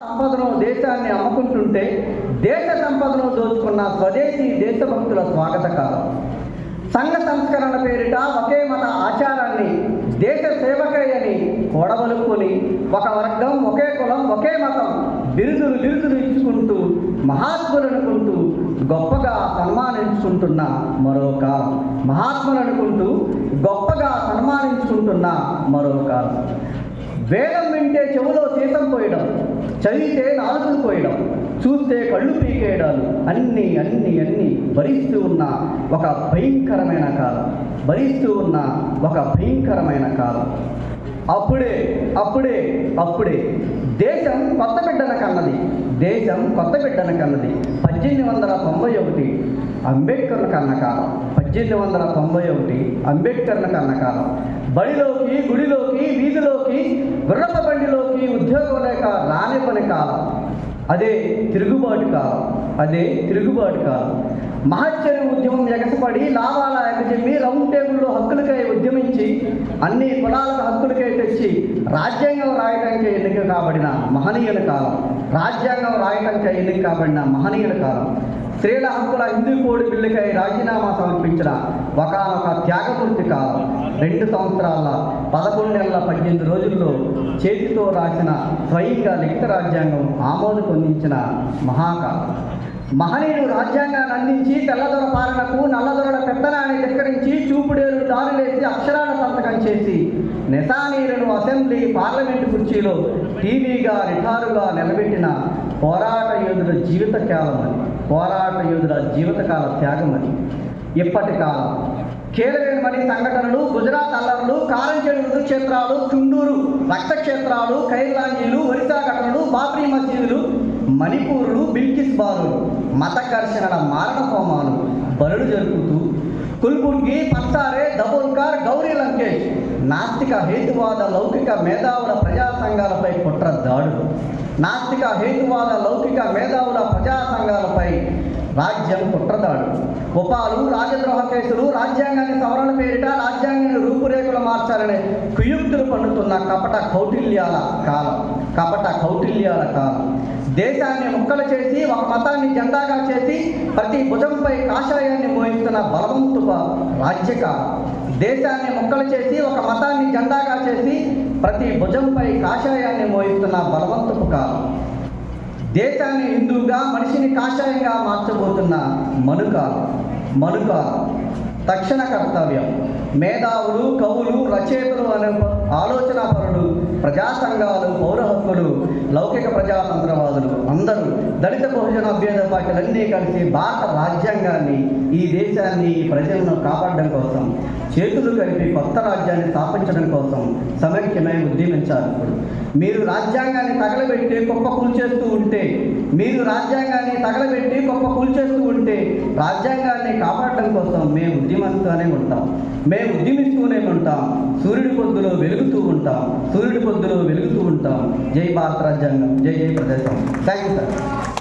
సంపదను దేశాన్ని అమ్ముకుంటుంటే దేశ సంపదను దోచుకున్న స్వదేశీ దేశభక్తుల స్వాగత కాలం సంఘ సంస్కరణ పేరిట ఒకే మత ఆచారాన్ని దేశ సేవకై అని కూడబలుకొని ఒక వర్గం ఒకే కులం ఒకే మతం బిరుదులు బిరుదులు ఇచ్చుకుంటూ మహాత్ములనుకుంటూ గొప్పగా సన్మానించుకుంటున్న మరో కాలం. మహాత్ములు అనుకుంటూ గొప్పగా సన్మానించుకుంటున్న మరో కాలం. వేదం వింటే చెవులో తీసం పోయడం చదివితే నాలుగు పోయడం చూస్తే కళ్ళు పీకేయడాలు. అన్నీ అన్నీ అన్నీ భరిస్తూ ఉన్న ఒక భయంకరమైన కాలం. భరిస్తూ ఉన్న ఒక భయంకరమైన కాలం. అప్పుడే అప్పుడే అప్పుడే దేశం కొత్త బిడ్డన కన్నది. దేశం కొత్త బిడ్డన కన్నది. పద్దెనిమిది వందల తొంభై ఒకటి అంబేద్కర్ కన్న కాలం. పద్దెనిమిది వందల తొంభై ఒకటి అంబేద్కర్ కన్నకాలం బడిలోకి గుడిలోకి వీధిలోకి గుర్రప బండిలోకి ఉద్యోగం లేక రానివ్వని కాలం. అదే తిరుగుబాటు కాలం. అదే తిరుగుబాటు కాలం. మహచ్చరి ఉద్యమం ఎగసపడి లాభాల ఎగజెమ్మి రౌండ్ టేబుల్లో హక్కులకై ఉద్యమించి అన్ని కులాలకు హక్కులకై తెచ్చి రాజ్యాంగం రాయటానికి ఎన్నిక కాబడిన మహనీయుల కాలం. రాజ్యాంగం రాయటానికి ఎన్నిక కాబడిన మహనీయుల కాలం. స్త్రీల హక్కుల హిందూ కోడ్ బిల్లుకై రాజీనామా సమర్పించిన ఒకనొక త్యాగమూర్తి కాలం రెండు సంవత్సరాల పదకొండు నెలల పద్దెనిమిది రోజుల్లో చేతితో రాసిన స్వయంగా లిఖిత రాజ్యాంగం ఆమోదు పొందించిన మహాకాలం. మహనీయుడు రాజ్యాంగాన్ని అందించి తెల్లదొర పాలనకు నల్లదొరల పెత్తనాన్ని ధిక్కరించి చూపుడేరు దారులేసి అక్షరాల సంతకం చేసి నిశానీయులను అసెంబ్లీ పార్లమెంటు కుర్చీలో టీవీగా రిటారుగా నిలబెట్టిన పోరాట యోధుల జీవిత కాలం పోరాట యోధుల జీవితకాల త్యాగం అది. ఇప్పటి కాలం కీలకమైన సంఘటనలు గుజరాత్ అల్లర్లు కారంచేడు క్షేత్రాలు చుండూరు రక్తక్షేత్రాలు కైర్లాంజీలు ఒరిస్సా ఘటనలు బాబ్రీ మసీదులు మణిపూరులు బిల్కిస్ బారులు మత ఘర్షణల మారణ హోమాలు బరులు జరుపుతూ కుల్బుర్గి పత్సారే దబోల్కార్ గౌరీ లంకేష్ నాస్తిక హేతువాద లౌకిక మేధావుల ప్రజా సంఘాలపై నాస్తిక హేతువాద లౌకిక మేధావుల ప్రజా సంఘాలపై రాజ్యం కుట్రదాడు ఉపాలు రాజద్రోహ కేసులు రాజ్యాంగాన్ని సవరణ పేరిట రాజ్యాంగాన్ని రూపురేఖలు మార్చాలనే కుయుక్తులు పండుతున్న కపట కౌటిల్యాల కాలం. కపట కౌటిల్యాల కాలం. దేశాన్ని ముక్కలు చేసి ఒక మతాన్ని జెండాగా చేసి ప్రతి భుజంపై కాషాయాన్ని మోయిస్తున్న బలవంతుప రాజ్యకాలం. దేశాన్ని ముక్కలు చేసి ఒక మతాన్ని జెండాగా చేసి ప్రతి భుజంపై కాషాయాన్ని మోయిస్తున్న బలవంతుపు కాలం. దేశాన్ని హిందువుగా మనిషిని కాషాయంగా మార్చబోతున్న మనుక మనుక తక్షణ కర్తవ్యం. మేధావులు కవులు రచయితలు అనే ఆలోచన పరులు ప్రజా సంఘాలు పౌర హక్కులు లౌకిక ప్రజాతంత్రవాదులు అందరూ దళిత బహుజన అభ్యర్థ పార్టీలన్నీ కలిసి భారత రాజ్యాంగాన్ని ఈ దేశాన్ని ఈ ప్రజలను కాపాడడం కోసం చేతులు కలిపి కొత్త రాజ్యాన్ని స్థాపించడం కోసం సమైక్యమై ఉద్యమించాలి మీరు రాజ్యాంగాన్ని తగలబెట్టి గొప్ప కూల్చేస్తూ ఉంటే మీరు రాజ్యాంగాన్ని తగలబెట్టి గొప్ప కూల్చేస్తూ ఉంటే రాజ్యాంగాన్ని కాపాడడం కోసం మేము ఉద్యమిస్తూనే ఉంటాం. మేము ఉద్యమిస్తూనే ఉంటాం. సూర్యుడి పొద్దులో వెలుగుతూ ఉంటాం. సూర్యుడి పొద్దులో వెలుగుతూ ఉంటాం. జై భారత రాజ్యాంగం జై జై ప్రదేశం థ్యాంక్ యూ సార్